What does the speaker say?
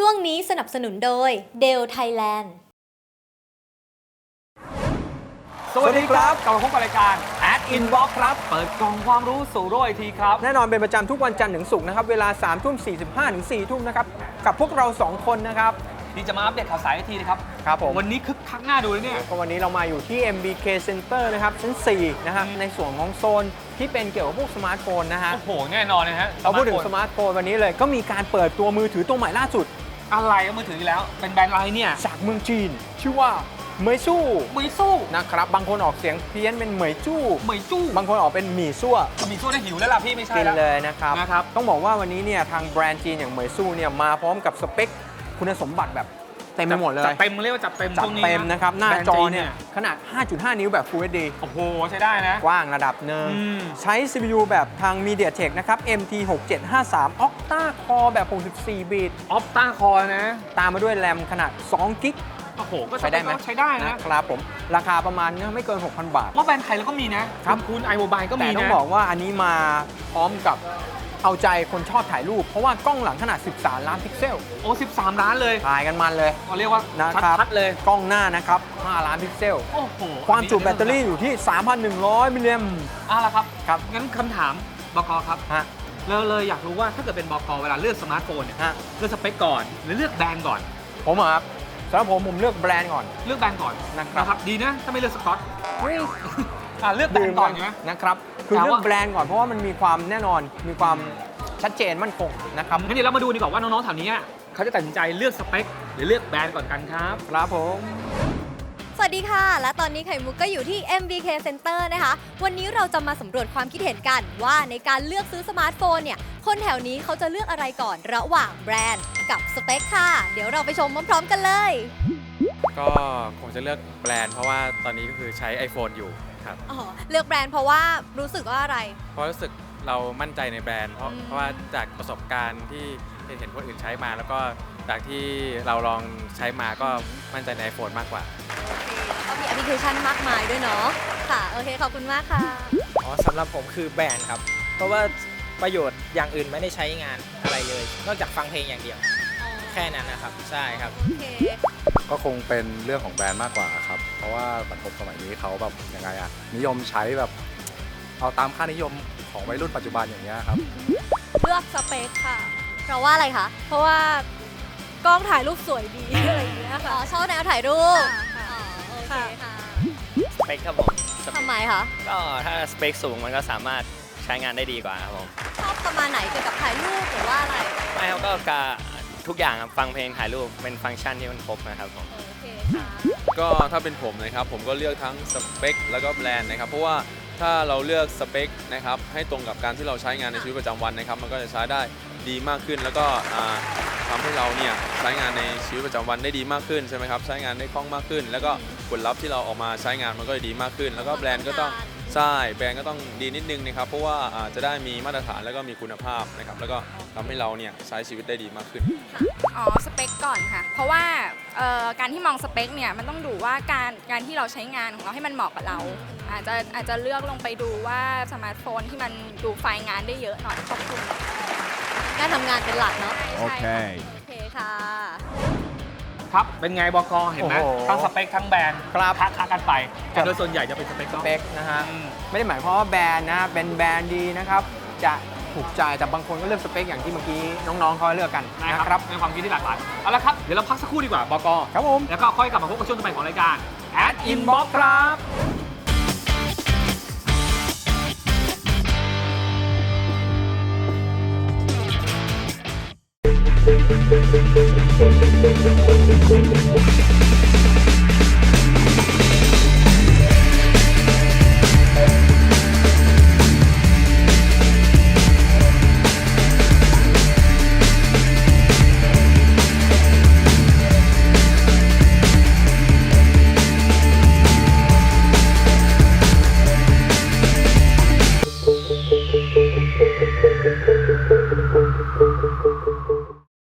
ช่วงนี้สนับสนุนโดย Dell Thailand สวัสดีครับกลับมาพบกับรายการ Ad Inbox ครับ เปิดกล่องความรู้สู่โลกไอทีครับ แน่นอนเป็นประจำทุกวันจันทร์ถึงศุกร์นะครับ เวลา3ทุ่ม45ถึง4ทุ่มนะครับ กับพวกเรา 2 คนนะครับที่จะมาอัปเดตข่าวสารไอทีนะครับ ครับผม วันนี้คึกคักหน้าดูเลยเนี่ย ก็วันนี้เรามาอยู่ที่ MBK Center นะครับชั้น 4 นะครับ ในส่วนของโซนที่เป็นเกี่ยวกับพวกสมาร์ทโฟนนะฮะ โอ้โห แน่นอนนะฮะเราพูดถึงสมาร์ทโฟนมาร์ทโฟนวันนี้เลยก็มีการเปิดตัวมือถือตัวใหม่ล่าสุด อะไรก็มือถืออีกแล้ว เป็นแบรนด์อะไรเนี่ยจากเมืองจีน ชื่อว่าเหมยสู้มือสู้นะครับบางคนออกเสียงเพี้ยนเป็นเหมยจู้เหมยจู้บางคนออกเป็นหมี่ซั่วมีสู้ได้หิวแล้วล่ะพี่ไม่ใช่กินแล้วเลยนะครับนะครับ ต้องบอกว่าวันนี้เนี่ยทางแบรนด์จีนอย่างเหมยสู้เนี่ยมาพร้อมกับสเปคคุณสมบัติแบบ เต็มไปหมดเลย จัดเต็มเรียกว่าจัดเต็มจัดช่วงนี้เต็มนะครับ หน้าแบรด์จอจีเนี่ยขนาด 5.5 นิ้วแบบ Full HD โอ้โห ใช้ได้นะ กว้างระดับหนึ่งอืม ใช้ CPU แบบทาง MediaTek นะครับ MT6753 Octa Core แบบ 64 บิต ออฟต้าคอนะ ตามมาด้วยแรมขนาด2กิกโอ้โห ก็ใช้ได้ไหมใช้ได้นะนะครับผม ราคาประมาณไม่เกิน 6,000 บาท ว่าแบรนด์ไทยแล้วก็มีนะครับ คุณไอโมบายก็แต่มีต้องนะบอกว่าอันนี้มาพร้อมกับ เอาใจคนชอบถ่ายรูป เพราะว่ากล้องหลังขนาด 13 ล้านพิกเซล โอ้ 13 ล้านเลยถ่ายกันมันเลยก็เรียกว่านะครับชัดๆเลย กล้องหน้านะครับ 5 ล้านพิกเซล โอ้โหความจุแบตเตอรี่อยู่ที่ 3,100 มิลลิแอมเอะละครับ ครับ งั้นคำถามบกครับ ฮะ เราเลยอยากรู้ว่าถ้าเกิดเป็นบกเวลาเลือกสมาร์ทโฟนเนี่ยฮะ เลือกสเปคก่อน หรือเลือกแบรนด์ก่อน ผมอะครับสำหรับผมผมเลือกแบรนด์ก่อน เลือกแบรนด์ก่อนนะครับ ดีนะ ถ้าไม่เลือกสกอต อะเลือกแบรนด์ก่อนใช่ไหม นะครับ คือแต่ว่าเลือกแบรนด์ก่อนเพราะว่ามันมีความแน่นอน มีความชัดเจนมั่นคงนะครับ งั้นเดี๋ยวเรามาดูดีกว่าว่าน้องๆแถวนี้เขาจะตัดสินใจเลือกสเปคหรือเลือกแบรนด์ก่อนกันครับ ครับผม สวัสดีค่ะ และตอนนี้ไข่มุกก็อยู่ที่ MBK Center นะคะ วันนี้เราจะมาสำรวจความคิดเห็นกันว่าในการเลือกซื้อสมาร์ทโฟนเนี่ย คนแถวนี้เขาจะเลือกอะไรก่อนระหว่างแบรนด์กับสเปคค่ะ เดี๋ยวเราไปชมพร้อมๆกันเลย ก็คงจะเลือกแบรนด์เพราะว่าตอนนี้ก็คือใช้ iPhone อยู่ ครับ อ๋อเลือกแบรนด์เพราะว่ารู้สึกว่าอะไร เพราะรู้สึกเรามั่นใจในแบรนด์เพราะอืม เพราะว่าจากประสบการณ์ที่เห็นคนอื่นใช้มา แล้วก็จากที่เราลองใช้มาก็มั่นใจใน iPhone มากกว่า ก็มีแอปพลิเคชันมากมายด้วยเนาะค่ะ โอเค ขอบคุณมากค่ะ อ๋อสำหรับผมคือแบรนด์ครับ เพราะว่าประโยชน์อย่างอื่นไม่ได้ใช้งานอะไรเลย นอกจากฟังเพลงอย่างเดียว แค่นั้นนะครับ ใช่ครับ โอเค ก็คงเป็นเรื่องของแบรนด์มากกว่าครับ เพราะว่าสังคมสมัยนี้เขาแบบยังไงอะนิยมใช้แบบเอาตามค่านิยมของวัยรุ่นปัจจุบันอย่างเงี้ยครับ เลือกสเปคค่ะ เพราะว่าอะไรคะ เพราะว่ากล้องถ่ายรูปสวยดี อะไรอย่างเงี้ยอ๋ค่ะ อชอบแนวถ่ายรูปค่ะ อ๋อโอเคค่ะสเปคครับผมสเปทำคไมคะก็ถ้าสเปคสูงมันก็สามารถใช้งานได้ดีกว่าครับผมชอบประมาณไหนเกี่ยวกับถ่ายรูปหรือว่าอะไร ไม่ครับก็กะ ทุกอย่างครับฟังเพลงถ่ายรูปเป็นฟังก์ชันที่มันครบนะครับผม โอเคค่ะก็ถ้าเป็นผมนะครับผมก็เลือกทั้งสเปคแล้วก็แบรนด์นะครับเพราะว่าถ้าเราเลือกสเปคนะครับให้ตรงกับการที่เราใช้งานในชีวิตประจำวันนะครับ มันก็จะใช้ได้ดีมากขึ้น แล้วก็อ่าทำให้เราเนี่ยใช้งานในชีวิตประจำวันได้ดีมากขึ้นใช่ไหมครับใช้งานได้คล่องมากขึ้น แล้วก็ผลลัพธ์ที่เราออกมาใช้งานมันก็จะดีมากขึ้น แล้วก็แบรนด์ก็ต้อง ใช่แบรนด์ก็ต้องดีนิดนึงนะครับ เพราะว่าอ่าจะได้มีมาตรฐานแล้วก็มีคุณภาพนะครับแล้วก็ทำให้เราเนี่ยใช้ชีวิตได้ดีมากขึ้น อ๋อสเปคก่อนค่ะ เพราะว่าเอ่อการที่มองสเปคเนี่ยมันต้องดูว่าการการที่เราใช้งานของเราให้มันเหมาะกับเรา อาจจะอาจจะเลือกลงไปดูว่าสมาร์ทโฟนที่มันดูไฟล์งานได้เยอะหน่อยครอบคลุมการทำงานเป็นหลักเนาะโอเคโอเคค่ะ ครับ เป็นไงบกเห็นไหมโอ้โหทั้งสเปคทั้งแบรนด์ครับค้าค้ากันไปครัแต่บโดยส่วนใหญ่จะเป็นสเปคสก็เปคนะฮะ อืม ไม่ได้หมายความว่าแบรนด์นะเป็นแบรนด์ดีนะครับ จะถูกใจแต่บางคนก็เลือกสเปคอย่างที่เมื่อกี้น้องๆเขาเลือกกันนะนะคครัรับบในความคิดที่หลากหลายเอาละครับ เดี๋ยวเราพักสักครู่ดีกว่าบกครับผม แล้วก็ค่อยกลับมาพบกับช่วงต่อไปของรายการ Ad Inbox ครับเ